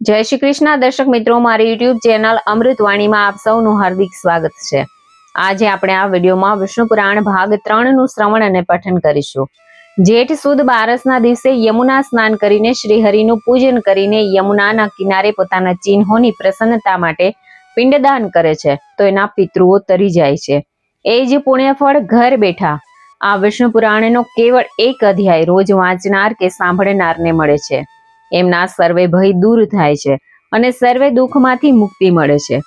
જય શ્રી કૃષ્ણ. દર્શક મિત્રો, મારી યુટ્યુબ ચેનલ અમૃતવાણીમાં આપ સૌનું હાર્દિક સ્વાગત છે. આજે આપણે આ વિડીયોમાં વિષ્ણુ પુરાણ ભાગ ત્રણનું શ્રવણ અને પઠન કરીશું. જેઠ સુદ બારસના દિવસે યમુના સ્નાન કરીને શ્રીહરિનું પૂજન કરીને યમુનાના કિનારે પોતાના ચિહ્નોની પ્રસન્નતા માટે પિંડદાન કરે છે, તો એના પિતૃઓ તરી જાય છે. એ જ પુણ્યફળ ઘર બેઠા. આ વિષ્ણુ પુરાણનો કેવળ એક અધ્યાય રોજ વાંચનાર કે સાંભળનારને મળે છે. એમના સર્વે ભય દૂર થાય છે અને સર્વે દુઃખમાંથી મુક્તિ મળે છે.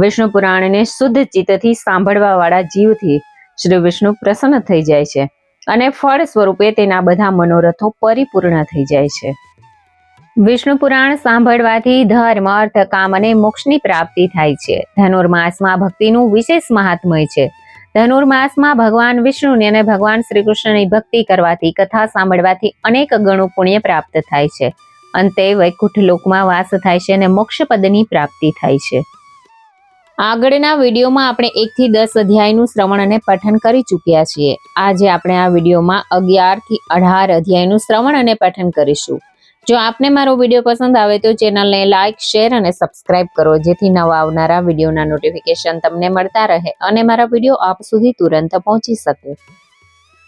વિષ્ણુ પુરાણને શુદ્ધ ચિત્તથી સાંભળવા વાળા જીવથી શ્રી વિષ્ણુ પ્રસન્ન થઈ જાય છે અને ફળ સ્વરૂપે તેના બધા મનોરથો પરિપૂર્ણ થઈ જાય છે. વિષ્ણુ પુરાણ સાંભળવાથી ધર્મ અર્થ કામ અને મોક્ષની પ્રાપ્તિ થાય છે. ધનુર્માસમાં ભક્તિનું વિશેષ મહાત્મય છે. ધનુર્માસમાં ભગવાન વિષ્ણુની અને ભગવાન શ્રી કૃષ્ણની ભક્તિ કરવાથી, કથા સાંભળવાથી અનેક ગણું પુણ્ય પ્રાપ્ત થાય છે. અંતે વૈકુંઠ લોકમાં વાસ થાય છે અને મોક્ષ પદની પ્રાપ્તિ થાય છે. આગળના વિડીયોમાં આપણે એકથી દસ અધ્યાયનું શ્રવણ અને પઠન કરી ચૂક્યા છીએ. આજે આપણે આ વિડીયોમાં અગિયારથી અઢાર અધ્યાયનું શ્રવણ અને પઠન કરીશું. જો આપને મારો વીડિયો પસંદ આવે તો ચેનલને લાઇક શેર અને સબસ્ક્રાઇબ કરો, જેથી નવા આવનારા વિડીયોના નોટિફિકેશન તમને મળતા રહે અને મારા વીડિયો આપ સુધી તુરંત પહોંચી શકે.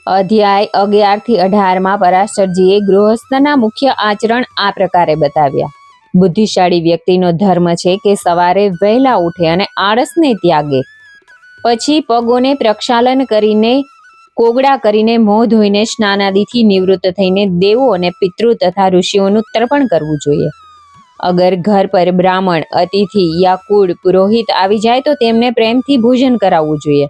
અધ્યાય અગિયારથી અઢારમાં પરાશરજીએ ગૃહસ્થના મુખ્ય આચરણ આ પ્રકારે બતાવ્યા. બુદ્ધિશાળી વ્યક્તિનો ધર્મ છે કે સવારે વહેલા ઉઠે અને આળસને ત્યાગે. પછી પગોને પ્રક્ષાલન કરીને, કોગળા કરીને, મોં ધોઈને, સ્નાનાદિથી નિવૃત્ત થઈને દેવો અને પિતૃ તથા ઋષિઓનું તર્પણ કરવું જોઈએ. અગર ઘર પર બ્રાહ્મણ, અતિથિ યા કુળ પુરોહિત આવી જાય તો તેમને પ્રેમથી ભોજન કરાવવું જોઈએ.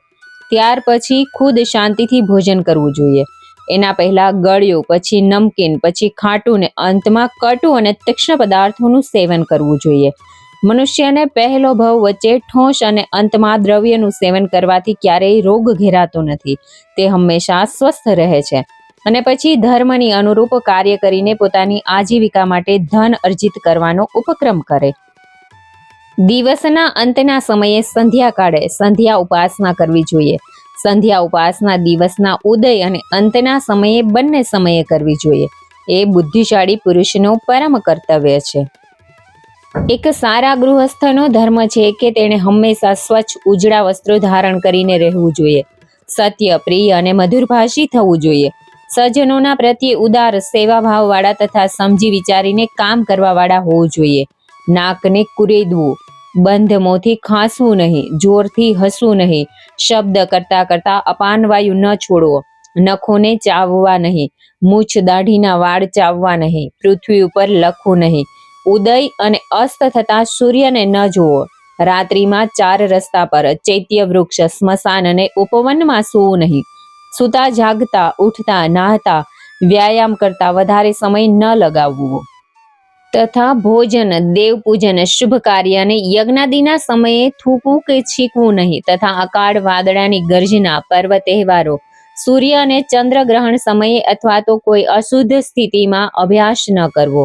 ત્યાર પછી ખુદ શાંતિથી ભોજન કરવું જોઈએ. એના પહેલાં ગળ્યું, પછી નમકીન, પછી ખાટું ને અંતમાં કટુ અને તીક્ષ્ણ પદાર્થોનું સેવન કરવું જોઈએ. મનુષ્યને પહેલો ભાવ વચ્ચે ઠોસ અને અંતમાં દ્રવ્યનું સેવન કરવાથી ક્યારેય રોગ ઘેરાતો નથી. તે હંમેશા સ્વસ્થ રહે છે. અને પછી ધર્મની અનુરૂપ કાર્ય કરીને પોતાની આજીવિકા માટે ધન અર્જિત કરવાનો ઉપક્રમ કરે. દિવસના અંતના સમયે સંધ્યાકાળે સંધ્યા ઉપાસના કરવી જોઈએ. સંધ્યા ઉપાસના દિવસના ઉદય અને અંતના સમયે બંને સમયે કરવી જોઈએ. એ બુદ્ધિશાળી પુરુષનું પરમ કર્તવ્ય છે. એક સારા ગૃહસ્થનો ધર્મ છે કે તેણે હંમેશા સ્વચ્છ, ઉજળા વસ્ત્રો ધારણ કરીને રહેવું જોઈએ. સત્ય, પ્રિય અને મધુરભાષી થવું જોઈએ. સજ્જનોના પ્રત્યે ઉદાર સેવાભાવવાળા તથા સમજી વિચારીને કામ કરવાવાળા હોવું જોઈએ. નાકને કુરેદવું બંધ મોંથી ખાંસવું નહીં, જોરથી હસવું નહીં. શબ્દ કરતા કરતા અપાન વાયુ ન છોડવો, નખોને ચાવવા નહીં. મૂછ દાઢીના વાળ ચાવવા નહીં, પૃથ્વી ઉપર લખવું નહીં. ઉદય અને અસ્ત થતા સૂર્યને ન જુઓ. રાત્રિમાં ચાર રસ્તા પર ચૈત્ય વૃક્ષ સ્મશાન અને ઉપવનમાં સૂવું નહીં. સૂતા જાગતા, ઉઠતા, નાહતા, વ્યાયામ કરતા વધારે સમય ન લગાવવો. તથા ભોજન દેવ પૂજન શુભ કાર્ય અને યજ્ઞાદિના સમયે થૂકવું કે છીકવું નહીં તથા અકાળ વાદળાની ગર્જના, પર્વ તહેવારો, સૂર્ય અને ચંદ્ર ગ્રહણ સમયે અથવા તો કોઈ અશુદ્ધ સ્થિતિમાં અભ્યાસ ન કરવો.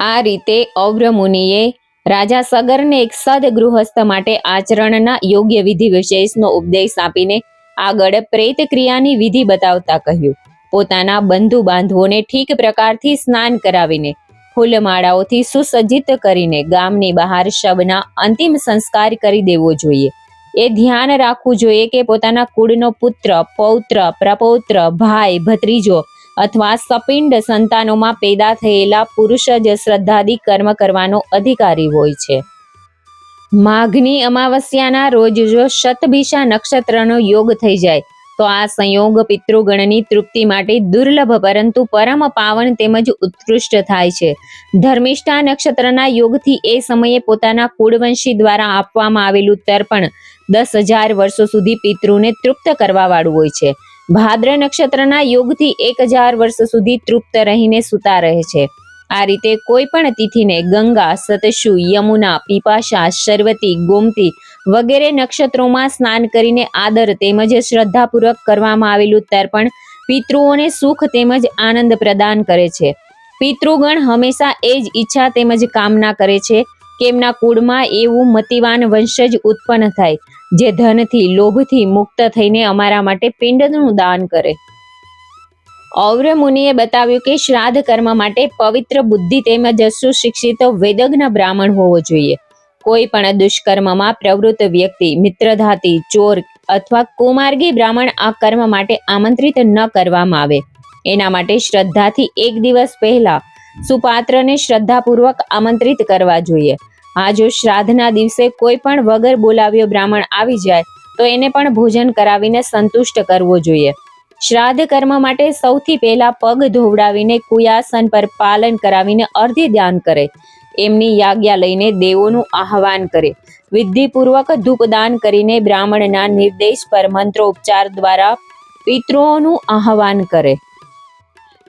આ રીતે અવ્રમુનિએ રાજા સગરને એક સદ ગૃહસ્થ માટે આચરણના યોગ્ય વિધિ વિશેષનો ઉપદેશ આપીને આગળ પ્રેત ક્રિયાની વિધિ બતાવતા કહ્યું. પોતાના બંધુ બાંધવોને ઠીક પ્રકારથી સ્નાન કરાવીને ફૂલમાળાઓથી સુસજ્જિત કરીને ગામની બહાર શબના અંતિમ સંસ્કાર કરી દેવો જોઈએ. એ ધ્યાન રાખવું જોઈએ કે પોતાના કુળનો પુત્ર, પૌત્ર, પ્રપૌત્ર, ભાઈ, ભત્રીજો અથવા સપિંડ સંતાનોમાં પેદા થયેલા પુરુષ જ શ્રદ્ધાદી કર્મ કરવાનો અધિકારી હોય છે. માઘની અમાવસ્યાના રોજ જો શતભિષા નક્ષત્રનો યોગ થઈ જાય તો આ સંયોગ પિતૃગણની તૃપ્તિ માટે દુર્લભ, પરંતુ પરમ પાવન તેમજ ઉત્કૃષ્ટ થાય છે. ધર્મિષ્ઠા નક્ષત્રના યોગથી એ સમયે પોતાના કુળવંશી દ્વારા આપવામાં આવેલું તર્પણ દસ હજાર વર્ષો સુધી પિતૃને તૃપ્ત કરવા વાળું હોય છે. ભાદ્ર નક્ષત્રના યોગથી એક હજાર વર્ષ સુધી તૃપ્ત રહીને સૂતા રહે છે. આ રીતે કોઈ પણ તિથિને ગંગા, સતશુ, યમુના, પીપાશા, શર્વતી, ગોમતી વગેરે નક્ષત્રોમાં સ્નાન કરીને આદર તેમજ શ્રદ્ધાપૂર્વક કરવામાં આવેલું તર્પણ પિતૃઓને સુખ તેમજ આનંદ પ્રદાન કરે છે. પિતૃગણ હંમેશા એ જ ઈચ્છા તેમજ કામના કરે છે કે એમના કુળમાં એવું મતિવાન વંશજ ઉત્પન્ન થાય, જે ધનથી, લોભથી મુક્ત થઈને અમારા માટે પિંડનું દાન કરે. ઔર મુનિએ બતાવ્યું કે શ્રાદ્ધ કર્મ માટે પવિત્ર બુદ્ધિ તેમજ સુશિક્ષિત વેદજ્ઞ બ્રાહ્મણ હોવો જોઈએ. કોઈ પણ દુષ્કર્મમાં પ્રવૃત્ત વ્યક્તિ, મિત્રધાતી, ચોર અથવા કુમાર્ગી બ્રાહ્મણ આ કર્મ માટે આમંત્રિત ન કરવામાં આવે. એના માટે શ્રદ્ધાથી એક દિવસ પહેલા સુપાત્રને શ્રદ્ધાપૂર્વક આમંત્રિત કરવા જોઈએ. આ જો શ્રાદ્ધના દિવસે કોઈ પણ વગર બોલાવ્યો બ્રાહ્મણ આવી જાય, તો એને પણ ભોજન કરાવીને સંતુષ્ટ કરવો જોઈએ. શ્રાદ્ધ કર્મ માટે સૌથી પહેલા પગ ધોવડાવીને કુયાસન પર પાલન કરાવીને અર્ધ્ય દાન કરે. એમની યાજ્ઞા લઈને દેવોનું આહવાન કરે. વિધિપૂર્વક ધૂપદાન કરીને બ્રાહ્મણના નિર્દેશ પર મંત્રોપચાર દ્વારા પિતૃઓનું આહવાન કરે.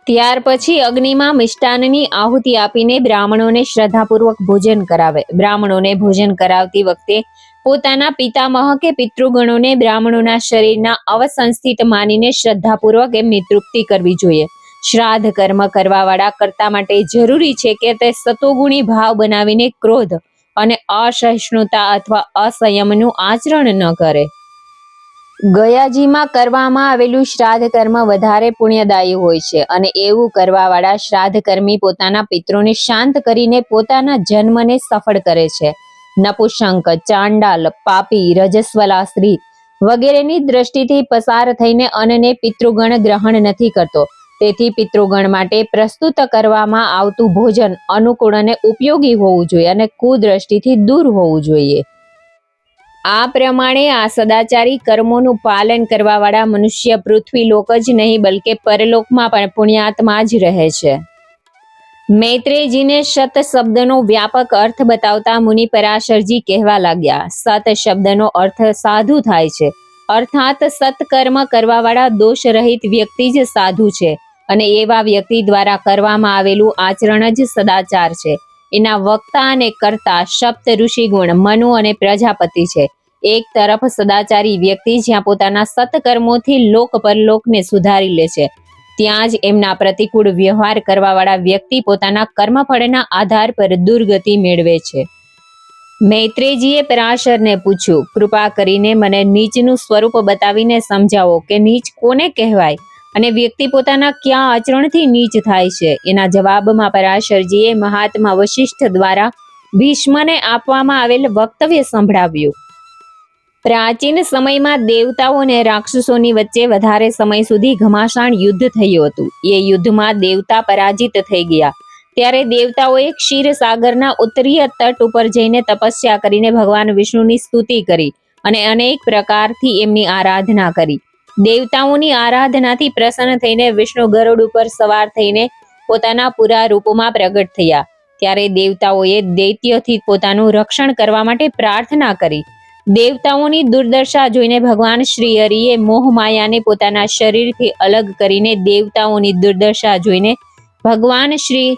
ત્યાર પછી અગ્નિમાં મિષ્ટાનની આહુતિ આપીને બ્રાહ્મણોને શ્રદ્ધાપૂર્વક ભોજન કરાવે. બ્રાહ્મણોને ભોજન કરાવતી વખતે પોતાના પિતામહ કે પિતૃગણોને બ્રાહ્મણોના શરીરના અવસંસ્થિત માનીને શ્રદ્ધાપૂર્વક એમની તૃપ્તિ કરવી જોઈએ. શ્રાદ્ધ કર્મ કરવાવાળા કરતા માટે જરૂરી છે કે તે સતોગુણી ભાવ બનાવીને ક્રોધ અને અસહિષ્ણુતા અથવા અસંયમનું આચરણ ન કરે. ગયાજીમાં કરવામાં આવેલું શ્રાદ્ધ કર્મ વધારે પુણ્યદાયી હોય છે અને એવું કરવાવાળા શ્રાદ્ધ કર્મી પોતાના પિતૃને શાંત કરીને પોતાના જન્મને સફળ કરે છે. નપુસંક, ચાંડાલ, પાપી રજસ્વલા સ્ત્રી વગેરેની દ્રષ્ટિથી પસાર થઈને અન્નને પિતૃગણ ગ્રહણ નથી કરતો. તેથી પિતૃગણ માટે પ્રસ્તુત કરવામાં આવતું ભોજન અનુકૂળ અને ઉપયોગી હોવું જોઈએ અને કુદ્રષ્ટિથી દૂર હોવું જોઈએ. આ પ્રમાણે આ સદાચારી કર્મોનું પાલન કરવાવાળા મનુષ્ય પૃથ્વી લોક જ નહીં, બલકે પરલોકમાં પણ પુણ્યાત્મા જ રહે છે. મૈત્રેયજીને સત શબ્દનો વ્યાપક અર્થ બતાવતા મુનિ પરાશરજી કહેવા લાગ્યા, સત શબ્દનો અર્થ સાધુ થાય છે. અર્થાત સત્કર્મ કરવાવાળા દોષ રહિત વ્યક્તિ જ સાધુ છે. અને એવા વ્યક્તિ દ્વારા કરવામાં આવેલું આચરણ જ સદાચાર છે. એના વક્તા અને કર્તા સપ્ત ઋષિગુણ, મનુ અને પ્રજાપતિ છે. એક તરફ સદાચારી વ્યક્તિ જ્યાં પોતાના સત્કર્મોથી લોક પરલોકને સુધારી લે છે. ત્યાં જ એમના પ્રતિકૂળ વ્યવહાર કરવાવાળા વ્યક્તિ પોતાના કર્મફળના આધાર પર દુર્ગતિ મેળવે છે. મૈત્રેયજીએ પરાશરને પૂછ્યું, કૃપા કરીને મને નીચનું સ્વરૂપ બતાવીને સમજાવો કે નીચ કોને કહેવાય? અને વ્યક્તિ પોતાના ક્યાં આચરણથી નીચ થાય છે? એના જવાબમાં પરાશરજીએ મહાત્મા વશિષ્ઠ દ્વારા ભીષ્મને આપવામાં આવેલ વક્તવ્ય સંભળાવ્યું. પ્રાચીન સમયમાં દેવતાઓ અને રાક્ષસોની વચ્ચે વધારે સમય સુધી ઘમાસાણ યુદ્ધ થયું હતું. એ યુદ્ધમાં દેવતા પરાજિત થઈ ગયા. ત્યારે દેવતાઓએ ક્ષીરસાગરના ઉત્તરીય તટ ઉપર જઈને તપસ્યા કરીને ભગવાન વિષ્ણુની સ્તુતિ કરી અને અનેક પ્રકારથી એમની આરાધના કરી. દેવતાઓની આરાધનાથી પ્રસન્ન થઈને વિષ્ણુ ગરુડ ઉપર સવાર થઈને પોતાના પૂરા રૂપમાં પ્રગટ થયા. ત્યારે દેવતાઓએ દૈત્યથી પોતાનું રક્ષણ કરવા માટે પ્રાર્થના કરી. દેવતાઓની દુર્દશા જોઈને ભગવાન શ્રી હરિએ મોહ માયાને પોતાના શરીરથી અલગ કરીને દેવતાઓની દુર્દશા જોઈને ભગવાન શ્રી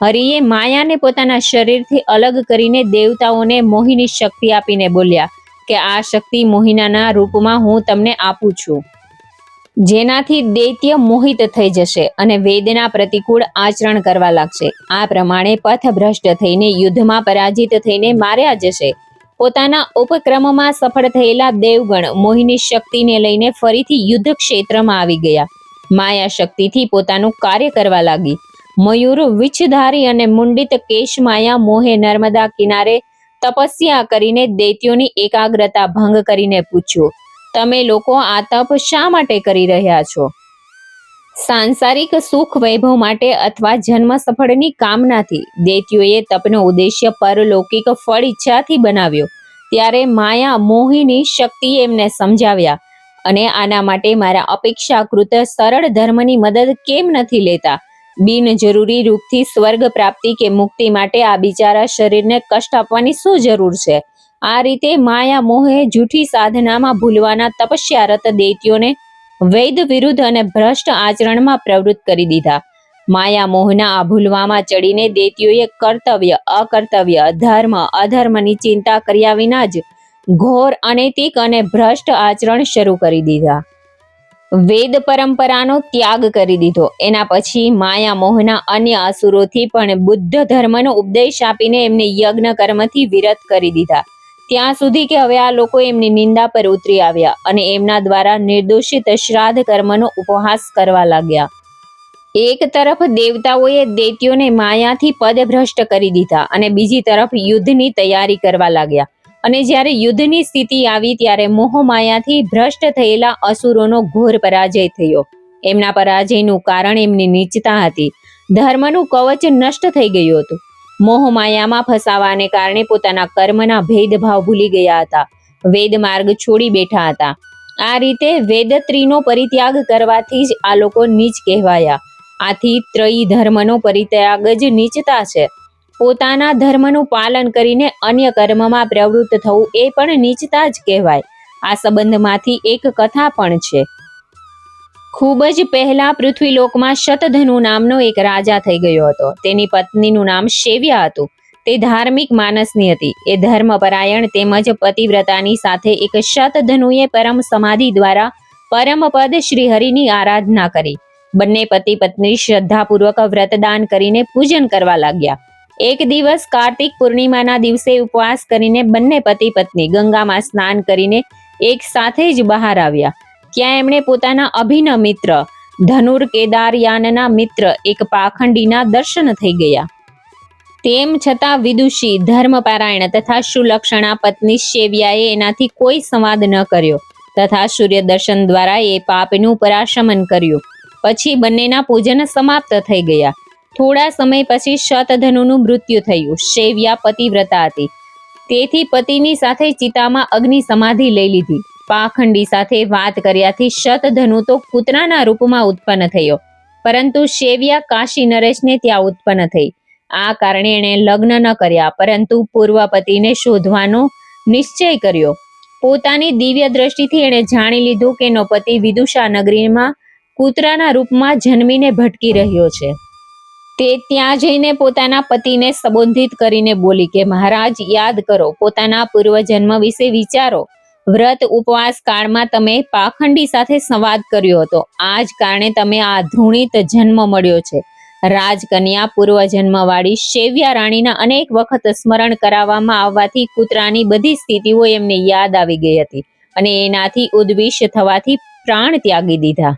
હરિએ માયાને પોતાના શરીરથી અલગ કરીને દેવતાઓને મોહિની શક્તિ આપીને બોલ્યા કે આ શક્તિ મોહિનાના રૂપમાં હું તમને આપું છું. જેનાથી દૈત્ય મોહિત થઈ જશે અને વેદના પ્રતિકૂળ આચરણ કરવા લાગશે. આ પ્રમાણે પથભ્રષ્ટ થઈને યુદ્ધમાં પરાજિત થઈને માર્યા જશે. પોતાના ઉપક્રમમાં સફળ થયેલા દેવગણ મોહિની શક્તિને લઈને ફરીથી યુદ્ધ ક્ષેત્રમાં આવી ગયા. માયા શક્તિથી પોતાનું કાર્ય કરવા લાગી. મયુર વિછધારી અને મુંડિત કેશ માયા મોહે નર્મદા કિનારે તપસ્યા કરીને દૈત્યોની એકાગ્રતા ભંગ કરીને પૂછ્યું તમે લોકો આ તપ શા માટે કરી રહ્યા છો? સાંસારિક સુખ વૈભવ માટે અથવા જન્મ સફળની કામનાથી દૈત્યોએ તપનો ઉદ્દેશ્ય પરલૌકિક ફળ ઈચ્છાથી બનાવ્યો. ત્યારે માયા મોહિની શક્તિ એમને સમજાવ્યા અને આના માટે મારા અપેક્ષાકૃત સરળ ધર્મની મદદ કેમ નથી લેતા? બિનજરૂરી રૂપથી સ્વર્ગ પ્રાપ્તિ કે મુક્તિ માટે આ બિચારા શરીરને કષ્ટ આપવાની શું જરૂર છે? આ રીતે માયા મોહે જૂઠી સાધનામાં ભૂલવાના તપસ્યારત દૈત્યોને વૈદ વિરુદ્ધ અને ભ્રષ્ટ આચરણમાં પ્રવૃત્ત કરી દીધા. માયા મોહના આ ભૂલવામાં ચડીને દૈત્યોએ કર્તવ્ય, અકર્તવ્ય ધર્મ અધર્મની ચિંતા કર્યા વિના જ ઘોર, અનૈતિક અને ભ્રષ્ટ આચરણ શરૂ કરી દીધા. વેદ પરંપરાનો ત્યાગ કરી દીધો. એના પછી માયા મોહના અન્ય અસુરોથી પણ બુદ્ધ ધર્મનો ઉપદેશ આપીને એમને યજ્ઞ કર્મથી વિરત કરી દીધા. ત્યાં સુધી કે હવે આ લોકો એમની નિંદા પર ઉતરી આવ્યા અને એમના દ્વારા નિર્દોષિત શ્રાદ્ધ કર્મનો ઉપહાસ કરવા લાગ્યા. એક તરફ દેવતાઓએ દૈત્યોને માયાથી પદભ્રષ્ટ કરી દીધા અને બીજી તરફ યુદ્ધની તૈયારી કરવા લાગ્યા. અને જ્યારે યુદ્ધની સ્થિતિ આવી ત્યારે મોહમાયાથી ભ્રષ્ટ થયેલા અસુરોનો ઘોર પરાજય થયો. એમના પરાજયનું કારણ એમની નીચતા હતી. ધર્મનું કવચ નષ્ટ થઈ ગયું હતું. મોહમાયામાં ફસાવાને કારણે પોતાના કર્મના ભેદભાવ ભૂલી ગયા હતા. વેદ માર્ગ છોડી બેઠા હતા. આ રીતે વેદત્રીનો પરિત્યાગ કરવાથી જ આ લોકો નીચ કહેવાયા. આથી ત્રયી ધર્મનો પરિત્યાગ જ નીચતા છે. પોતાના ધર્મનું પાલન કરીને અન્ય કર્મમાં પ્રવૃત્ત થવું એ પણ નીચતા જ કહેવાય. આ સંબંધમાંથી એક કથા પણ છે. ખૂબ જ પહેલા પૃથ્વીલોકમાં શતધનુ નામનો એક રાજા થઈ ગયો હતો. તેની પત્નીનું નામ શેવ્યા હતું. તે ધાર્મિક માનસની હતી. એ ધર્મપરાયણ તેમજ પતિવ્રતાની સાથે એક શતધનુએ પરમ સમાધિ દ્વારા પરમપદ શ્રીહરિની આરાધના કરી. બંને પતિ પત્ની શ્રદ્ધાપૂર્વક વ્રતદાન કરીને પૂજન કરવા લાગ્યા. એક દિવસ કાર્તિક પૂર્ણિમાના દિવસે ઉપવાસ કરીને બંને પતિ પત્ની ગંગામાં સ્નાન કરીને એક સાથે જ બહાર આવ્યા. ત્યાં એમણે પોતાના અભિન્ન મિત્ર, ધનુર કેદારયાનના મિત્ર એક પાખંડીના દર્શન થઈ ગયા. તેમ છતાં વિદુષી, ધર્મપારાયણ તથા સુલક્ષણા પત્ની સેવ્યાએ એનાથી કોઈ સંવાદ ન કર્યો તથા સૂર્ય દર્શન દ્વારા એ પાપનું પરાશમન કર્યું. પછી બંનેના પૂજન સમાપ્ત થઈ ગયા. થોડા સમય પછી શતધનુનું મૃત્યુ થયું. સેવ્યા પતિવ્રતા હતી. તેથી પતિની સાથે ચિતામાં અગ્નિ સમાધિ લઈ લીધી. પાખંડી સાથે વાત કર્યાથી શતધનુ તો કૂતરાના રૂપમાં ઉત્પન્ન થયો. પરંતુ શેવિયા, કાશી, નરેશને ત્યાં ઉત્પન્ન થઈ. આ કારણે એણે લગ્ન ન કર્યા, પરંતુ પૂર્વ પતિને શોધવાનો નિશ્ચય કર્યો. પોતાની દિવ્ય દ્રષ્ટિથી એણે જાણી લીધું કે એનો પતિ વિદુષા નગરીમાં કૂતરાના રૂપમાં જન્મીને ભટકી રહ્યો છે. તે ત્યાં જઈને પોતાના પતિને સંબોધિત કરીને બોલી કે, મહારાજ, યાદ કરો, પોતાના પૂર્વજન્મ વિશે વિચારો. વ્રત ઉપવાસ કાળમાં તમે પાખંડી સાથે સંવાદ કર્યો હતો. આ જ કારણે તમે આ ધૃણિત જન્મ મળ્યો છે. રાજકન્યા પૂર્વજન્મવાળી શેવ્યા રાણીના અનેક વખત સ્મરણ કરાવવામાં આવવાથી કૂતરાની બધી સ્થિતિઓ એમને યાદ આવી ગઈ હતી અને એનાથી ઉદ્વિષ થવાથી પ્રાણ ત્યાગી દીધા.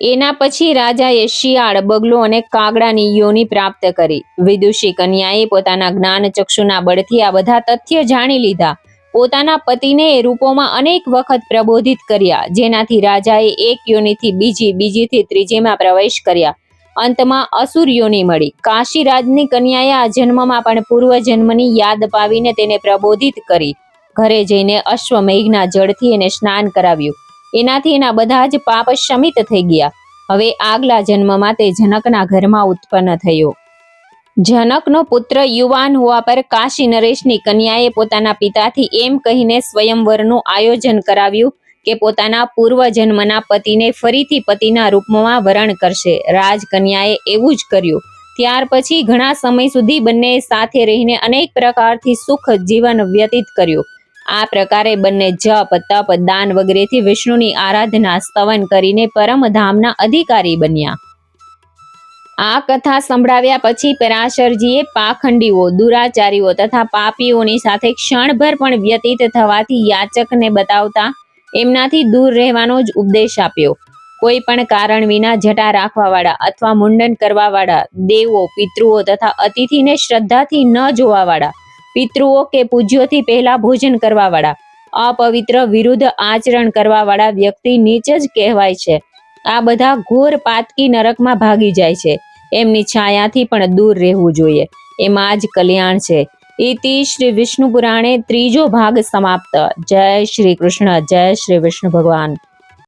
એના પછી રાજાએ શિયાળ, બગલો અને કાગડાની યોની પ્રાપ્ત કરી. વિદુષી કન્યાએ પોતાના જ્ઞાન ચક્ષુના બળથી આ બધા તથ્ય જાણી લીધા. પોતાના પતિને એ રૂપોમાં અનેક વખત પ્રબોધિત કર્યા. જેનાથી રાજાએ એક યોનિથી બીજી, બીજીથી ત્રીજીમાં પ્રવેશ કર્યા. અંતમાં અસુર યોની મળી. કાશીરાજની કન્યાએ આ જન્મમાં પણ પૂર્વ જન્મની યાદ પાવીને તેને પ્રબોધિત કરી. ઘરે જઈને અશ્વમેઘના જળથી એને સ્નાન કરાવ્યું. એનાથી એના બધા જ પાપ શમિત થઈ ગયા. હવે આગલા જન્મમાં તે જનકના ઘરમાં ઉત્પન્ન થયો. જનકનો પુત્ર યુવાન હોવા પર કાશી નરેશની કન્યાએ પોતાના પિતાથી એમ કહીને સ્વયંવરનું આયોજન કરાવ્યું કે પોતાના પૂર્વ જન્મના પતિને ફરીથી પતિના રૂપમાં વરણ કરશે. રાજકન્યાએ એવું જ કર્યું. ત્યાર પછી ઘણા સમય સુધી બંને સાથે રહીને અનેક પ્રકારથી સુખ જીવન વ્યતીત કર્યું. આ પ્રકારે બંને જપ, તપ, દાન વગેરેથી વિષ્ણુની આરાધના, સ્તવન કરીને પરમધામના અધિકારી બન્યા. આ કથા સંભળાવ્યા પછી પરાશરજીએ પાખંડીઓ, દુરાચારીઓ તથા પાપીઓની સાથે ક્ષણભર પણ વ્યતીત થવાથી યાચકને બતાવતા એમનાથી દૂર રહેવાનો જ ઉપદેશ આપ્યો. કોઈ પણ કારણ વિના જટા રાખવાવાળા અથવા મુંડન કરવાવાળા, દેવો, પિતૃઓ તથા અતિથિને શ્રદ્ધાથી ન જોવાવાળા, પિતૃઓ કે પૂજ્યોથી પહેલા ભોજન કરવાવાળા, અપવિત્ર વિરુદ્ધ આચરણ કરવાવાળા વ્યક્તિ નીચ જ કહેવાય છે. આ બધા ઘોર પાતકી નરકમાં ભાગી જાય છે. એમની છાયાથી પણ દૂર રહેવું જોઈએ. એમાં જ કલ્યાણ છે. ઇતિ શ્રી વિષ્ણુ પુરાણે ત્રીજો ભાગ સમાપ્ત. જય શ્રી કૃષ્ણ, જય શ્રી વિષ્ણુ ભગવાન.